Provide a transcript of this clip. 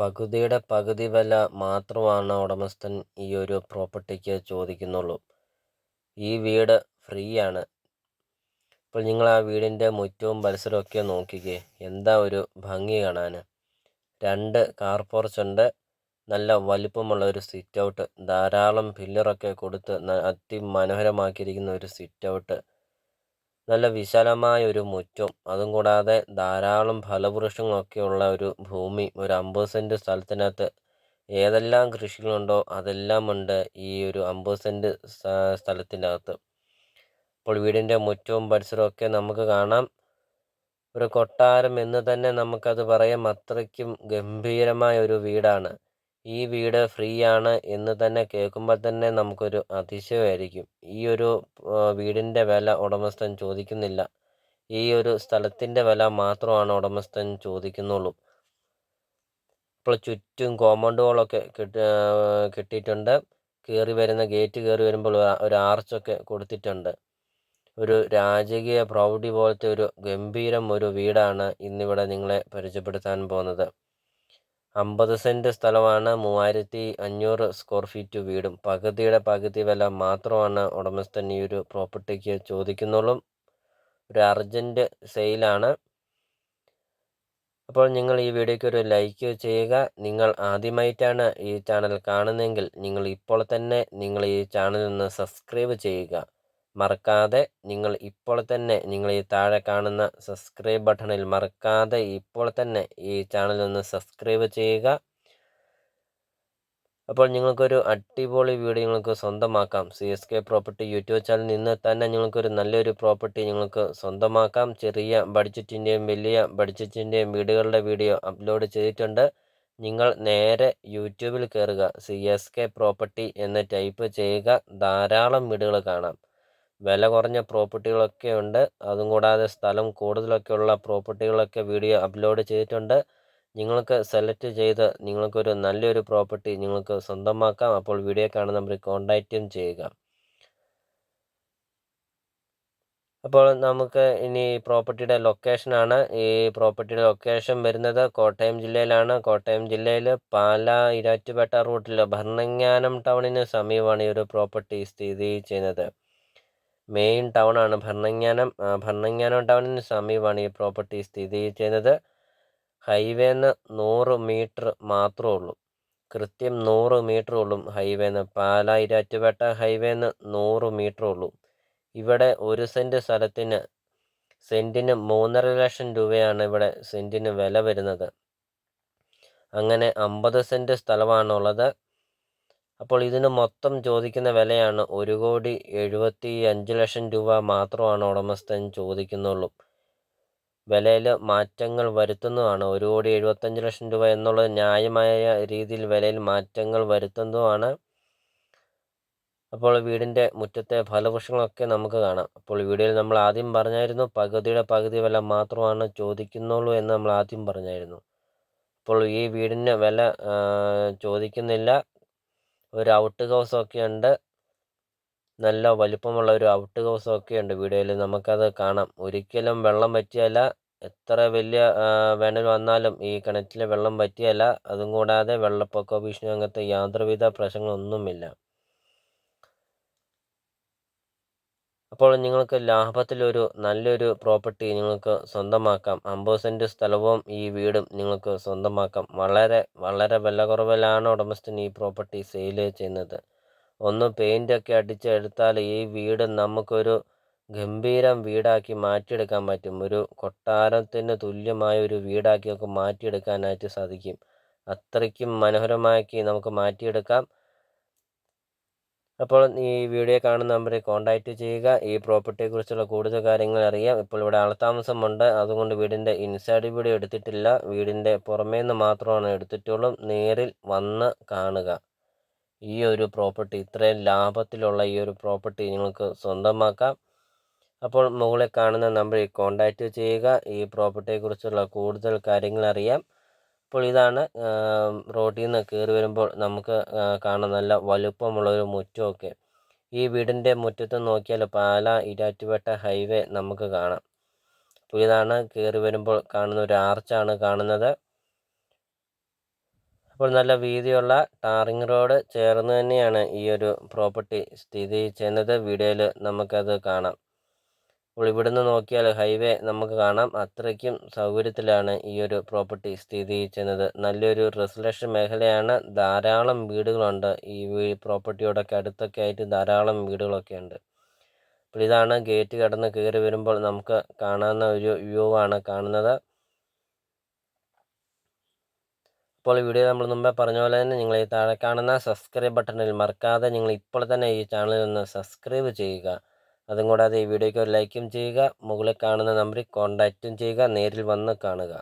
പകുതിയുടെ പകുതി വില മാത്രമാണ് ഉടമസ്ഥൻ ഈ ഒരു പ്രോപ്പർട്ടിക്ക് ചോദിക്കുന്നുള്ളൂ. ഈ വീട് ഫ്രീ ആണ്. ഇപ്പോൾ നിങ്ങൾ ആ വീടിന്റെ മുറ്റവും പരിസരവും ഒക്കെ നോക്കിക്കേ. എന്താ ഒരു ഭംഗി കാണാൻ. രണ്ട് കാർ പോർച്ചുണ്ട് നല്ല വലിപ്പമുള്ള ഒരു സിറ്റ് ഔട്ട്. ധാരാളം പില്ലറൊക്കെ കൊടുത്ത് അതിമനോഹരമാക്കിയിരിക്കുന്ന ഒരു സിറ്റ് ഔട്ട്. നല്ല വിശാലമായ ഒരു മുറ്റം. അതും കൂടാതെ ധാരാളം ഫലവൃക്ഷങ്ങളൊക്കെയുള്ള ഒരു ഭൂമി. ഒരു അമ്പത് സെന്റ് സ്ഥലത്തിനകത്ത് ഏതെല്ലാം കൃഷികളുണ്ടോ അതെല്ലാം ഉണ്ട് ഈ ഒരു അമ്പത് സെന്റ് സ്ഥലത്തിന്റെ അകത്ത് അപ്പോൾ വീടിന്റെ മുറ്റവും പരിസരമൊക്കെ നമുക്ക് കാണാം. ഒരു കൊട്ടാരം എന്ന് തന്നെ നമുക്കത് പറയാം. അത്രയ്ക്കും ഗംഭീരമായ ഒരു വീടാണ്. ഈ വീട് ഫ്രീ ആണ് എന്ന് തന്നെ കേൾക്കുമ്പോൾ തന്നെ നമുക്കൊരു അതിശയമായിരിക്കും. ഈ ഒരു വീടിന്റെ വില ഉടമസ്ഥൻ ചോദിക്കുന്നില്ല. ഈ ഒരു സ്ഥലത്തിന്റെ വില മാത്രമാണ് ഉടമസ്ഥൻ ചോദിക്കുന്നുള്ളൂ. ഇപ്പോൾ ചുറ്റും കോമ്പൗണ്ടുകളൊക്കെ കെട്ടി കെട്ടിയിട്ടുണ്ട്. കയറി വരുന്ന ഗേറ്റ് കയറി വരുമ്പോൾ ഒരു ആർച്ചൊക്കെ കൊടുത്തിട്ടുണ്ട്. ഒരു രാജകീയ പ്രൗഢി പോലത്തെ ഒരു ഗംഭീരം ഒരു വീടാണ് ഇന്നിവിടെ നിങ്ങളെ പരിചയപ്പെടുത്താൻ പോകുന്നത്. അമ്പത് സെന്റ് സ്ഥലമാണ് മൂവായിരത്തി അഞ്ഞൂറ് സ്ക്വയർ ഫീറ്റ് വീടും. പകുതിയുടെ പകുതി വില മാത്രമാണ് ഉടമസ്ഥൻ ഈ ഒരു പ്രോപ്പർട്ടിക്ക് ചോദിക്കുന്നുള്ളൂ. ഒരു അർജന്റ് സെയിലാണ് അപ്പോൾ നിങ്ങൾ ഈ വീഡിയോയ്ക്ക് ഒരു ലൈക്ക് ചെയ്യുക. നിങ്ങൾ ആദ്യമായിട്ടാണ് ഈ ചാനൽ കാണുന്നതെങ്കിൽ നിങ്ങൾ ഇപ്പോൾ തന്നെ നിങ്ങൾ ഈ ചാനൽ ഒന്ന് സബ്സ്ക്രൈബ് ചെയ്യുക. മറക്കാതെ നിങ്ങൾ ഇപ്പോൾ തന്നെ നിങ്ങൾ ഈ താഴെ കാണുന്ന സബ്സ്ക്രൈബ് ബട്ടണിൽ മറക്കാതെ ഇപ്പോൾ തന്നെ ഈ ചാനൽ ഒന്ന് സബ്സ്ക്രൈബ് ചെയ്യുക. അപ്പോൾ നിങ്ങൾക്കൊരു അടിപൊളി വീഡിയോ നിങ്ങൾക്ക് സ്വന്തമാക്കാം. C S K property YouTube channel നിന്ന് തന്നെ നിങ്ങൾക്കൊരു നല്ലൊരു പ്രോപ്പർട്ടി നിങ്ങൾക്ക് സ്വന്തമാക്കാം. ചെറിയ ബഡ്ജറ്റിന്റെയും വലിയ ബഡ്ജറ്റിന്റെയും വീടുകളുടെ വീഡിയോ അപ്ലോഡ് ചെയ്തിട്ടുണ്ട്. നിങ്ങൾ നേരെ യൂട്യൂബിൽ കയറുക സി എസ് കെ പ്രോപ്പർട്ടി എന്ന് ടൈപ്പ് ചെയ്യുക. ധാരാളം വീടുകൾ കാണാം. വില കുറഞ്ഞ പ്രോപ്പർട്ടികളൊക്കെ ഉണ്ട്. അതും കൂടാതെ സ്ഥലം കൂടുതലൊക്കെയുള്ള പ്രോപ്പർട്ടികളൊക്കെ വീഡിയോ അപ്ലോഡ് ചെയ്തിട്ടുണ്ട്. നിങ്ങൾക്ക് സെലക്ട് ചെയ്ത് നിങ്ങൾക്കൊരു നല്ലൊരു പ്രോപ്പർട്ടി നിങ്ങൾക്ക് സ്വന്തമാക്കാം. അപ്പോൾ വീഡിയോ കാണുന്ന നമ്പറിൽ കോൺടാക്റ്റും ചെയ്യുക. അപ്പോൾ നമുക്ക് ഇനി പ്രോപ്പർട്ടിയുടെ ലൊക്കേഷനാണ് ഈ പ്രോപ്പർട്ടിയുടെ ലൊക്കേഷൻ വരുന്നത് കോട്ടയം ജില്ലയിലാണ്. കോട്ടയം ജില്ലയിൽ പാല ഇരാറ്റുപേട്ട റൂട്ടിൽ ഭരണങ്ങാനം ടൗണിന് സമീപമാണ് ഈ ഒരു പ്രോപ്പർട്ടി സ്ഥിതി ചെയ്യുന്നത്. മെയിൻ ടൗൺ ആണ്. ഭരണങ്ങാനം ഭരണങ്ങാനം ടൗണിന് സമീപമാണ് ഈ പ്രോപ്പർട്ടി സ്ഥിതി ചെയ്യുന്നത് ഹൈവേന്ന് നൂറ് മീറ്റർ മാത്രമേ ഉള്ളൂ. കൃത്യം നൂറ് മീറ്റർ ഉള്ളൂ ഹൈവേന്ന് പാലായിരാറ്റുപേട്ട ഹൈവേന്ന് നൂറ് മീറ്റർ ഉള്ളൂ. ഇവിടെ ഒരു സെന്റ് സ്ഥലത്തിന് സെന്റിന് മൂന്നര ലക്ഷം രൂപയാണ് ഇവിടെ സെന്റിന് വില വരുന്നത്. അങ്ങനെ അമ്പത് സെന്റ് സ്ഥലമാണുള്ളത്. അപ്പോൾ ഇതിന് മൊത്തം ചോദിക്കുന്ന വിലയാണ് ഒരു കോടി എഴുപത്തി അഞ്ച് ലക്ഷം രൂപ മാത്രമാണ് ഉടമസ്ഥൻ ചോദിക്കുന്നുള്ളൂ. വിലയിൽ മാറ്റങ്ങൾ വരുത്തുന്നതാണ്. ഒരു കോടി എഴുപത്തഞ്ച് ലക്ഷം രൂപ എന്നുള്ളത് ന്യായമായ രീതിയിൽ വിലയിൽ മാറ്റങ്ങൾ വരുത്തുന്നതുമാണ്. അപ്പോൾ വീടിന്റെ മുറ്റത്തെ ഫലവൃക്ഷങ്ങളൊക്കെ നമുക്ക് കാണാം. അപ്പോൾ വീഡിയോയിൽ നമ്മൾ ആദ്യം പറഞ്ഞായിരുന്നു പകുതിയുടെ പകുതി വില മാത്രമാണ് ചോദിക്കുന്നുള്ളൂ എന്ന് നമ്മൾ ആദ്യം പറഞ്ഞായിരുന്നു. അപ്പോൾ ഈ വീടിന് വില ചോദിക്കുന്നില്ല. ഒരു ഔട്ട് ഹൗസ് ഒക്കെ ഉണ്ട്. നല്ല വലിപ്പമുള്ള ഒരു ഔട്ട് ഹൗസ് ഒക്കെ ഉണ്ട് വീഡിയോയിൽ നമുക്കത് കാണാം. ഒരിക്കലും വെള്ളം പറ്റിയല്ല എത്ര വലിയ വേനൽ വന്നാലും ഈ കിണറ്റിൽ വെള്ളം പറ്റിയല്ല അതും കൂടാതെ വെള്ളപ്പൊക്ക ഭീഷണി അങ്ങനത്തെ യാതൊരുവിധ പ്രശ്നങ്ങളൊന്നുമില്ല. അപ്പോൾ നിങ്ങൾക്ക് ലാഭത്തിലൊരു നല്ലൊരു പ്രോപ്പർട്ടി നിങ്ങൾക്ക് സ്വന്തമാക്കാം. അമ്പത് സെന്റ് സ്ഥലവും ഈ വീടും നിങ്ങൾക്ക് സ്വന്തമാക്കാം. വളരെ വളരെ വില കുറവിലാണ് ഉടമസ്ഥൻ ഈ പ്രോപ്പർട്ടി സെയിൽ ചെയ്യുന്നത്. ഒന്ന് പെയിന്റൊക്കെ അടിച്ചെടുത്താൽ ഈ വീട് നമുക്കൊരു ഗംഭീരം വീടാക്കി മാറ്റിയെടുക്കാൻ പറ്റും. ഒരു കൊട്ടാരത്തിന് തുല്യമായ ഒരു വീടാക്കി നമുക്ക് മാറ്റിയെടുക്കാനായിട്ട് സാധിക്കും. അത്രയ്ക്കും മനോഹരമാക്കി നമുക്ക് മാറ്റിയെടുക്കാം. അപ്പോൾ ഈ വീഡിയോ കാണുന്ന നമ്പറിൽ കോൺടാക്റ്റ് ചെയ്യുക. ഈ പ്രോപ്പർട്ടിയെക്കുറിച്ചുള്ള കൂടുതൽ കാര്യങ്ങൾ അറിയാം. ഇപ്പോൾ ഇവിടെ ആൾത്താമസമുണ്ട് അതുകൊണ്ട് വീടിന്റെ ഇൻസൈഡ് വീഡിയോ എടുത്തിട്ടില്ല. വീടിന്റെ പുറമേ നിന്ന് മാത്രമാണ് എടുത്തിട്ടുള്ളൂ. നേരിൽ വന്ന് കാണുക. ഈ ഒരു പ്രോപ്പർട്ടി ഇത്രയും ലാഭത്തിലുള്ള ഈ ഒരു പ്രോപ്പർട്ടി നിങ്ങൾക്ക് സ്വന്തമാക്കാം. അപ്പോൾ മുകളിൽ കാണുന്ന നമ്പറിൽ കോൺടാക്റ്റ് ചെയ്യുക. ഈ പ്രോപ്പർട്ടിയെക്കുറിച്ചുള്ള കൂടുതൽ കാര്യങ്ങൾ അറിയാം. അപ്പോൾ ഇതാണ് റോഡിൽ നിന്ന് കയറി വരുമ്പോൾ നമുക്ക് കാണാൻ നല്ല വലുപ്പമുള്ള ഒരു മുറ്റമൊക്കെ. ഈ വീടിന്റെ മുറ്റത്ത് നോക്കിയാൽ പാല ഇരാറ്റുപേട്ട ഹൈവേ നമുക്ക് കാണാം. അപ്പോൾ ഇതാണ് കയറി വരുമ്പോൾ കാണുന്ന ഒരു ആർച്ചാണ് കാണുന്നത്. അപ്പോൾ നല്ല വീതിയുള്ള ടാറിങ് റോഡ് ചേർന്ന് തന്നെയാണ് ഈ ഒരു പ്രോപ്പർട്ടി സ്ഥിതി ചെയ്യുന്നത്. വീഡിയോയിൽ നമുക്കത് കാണാം. അപ്പോൾ ഇവിടുന്ന് നോക്കിയാൽ ഹൈവേ നമുക്ക് കാണാം. അത്രയ്ക്കും സൗകര്യത്തിലാണ് ഈ ഒരു പ്രോപ്പർട്ടി സ്ഥിതി ചെയ്യുന്നത്. നല്ലൊരു റെസിഡൻഷ്യൽ മേഖലയാണ്. ധാരാളം വീടുകളുണ്ട്. ഈ പ്രോപ്പർട്ടിയോടൊക്കെ അടുത്തൊക്കെ ആയിട്ട് ധാരാളം വീടുകളൊക്കെ ഉണ്ട്. അപ്പോൾ ഇതാണ് ഗേറ്റ് കടന്ന് കയറി വരുമ്പോൾ നമുക്ക് കാണാവുന്ന ഒരു വ്യൂ ആണ് കാണുന്നത്. അപ്പോൾ ഈ വീഡിയോ നമ്മൾ മുമ്പേ പറഞ്ഞ പോലെ തന്നെ നിങ്ങൾ ഈ താഴെ കാണുന്ന സബ്സ്ക്രൈബ് ബട്ടണിൽ മറക്കാതെ നിങ്ങൾ ഇപ്പോൾ തന്നെ ഈ ചാനലിൽ ഒന്ന് സബ്സ്ക്രൈബ് ചെയ്യുക. അതും കൂടാതെ ഈ വീഡിയോയ്ക്ക് ഒരു ലൈക്കും ചെയ്യുക മുകളിൽ കാണുന്ന നമ്പറിൽ കോൺടാക്റ്റും ചെയ്യുക നേരിൽ വന്ന് കാണുക.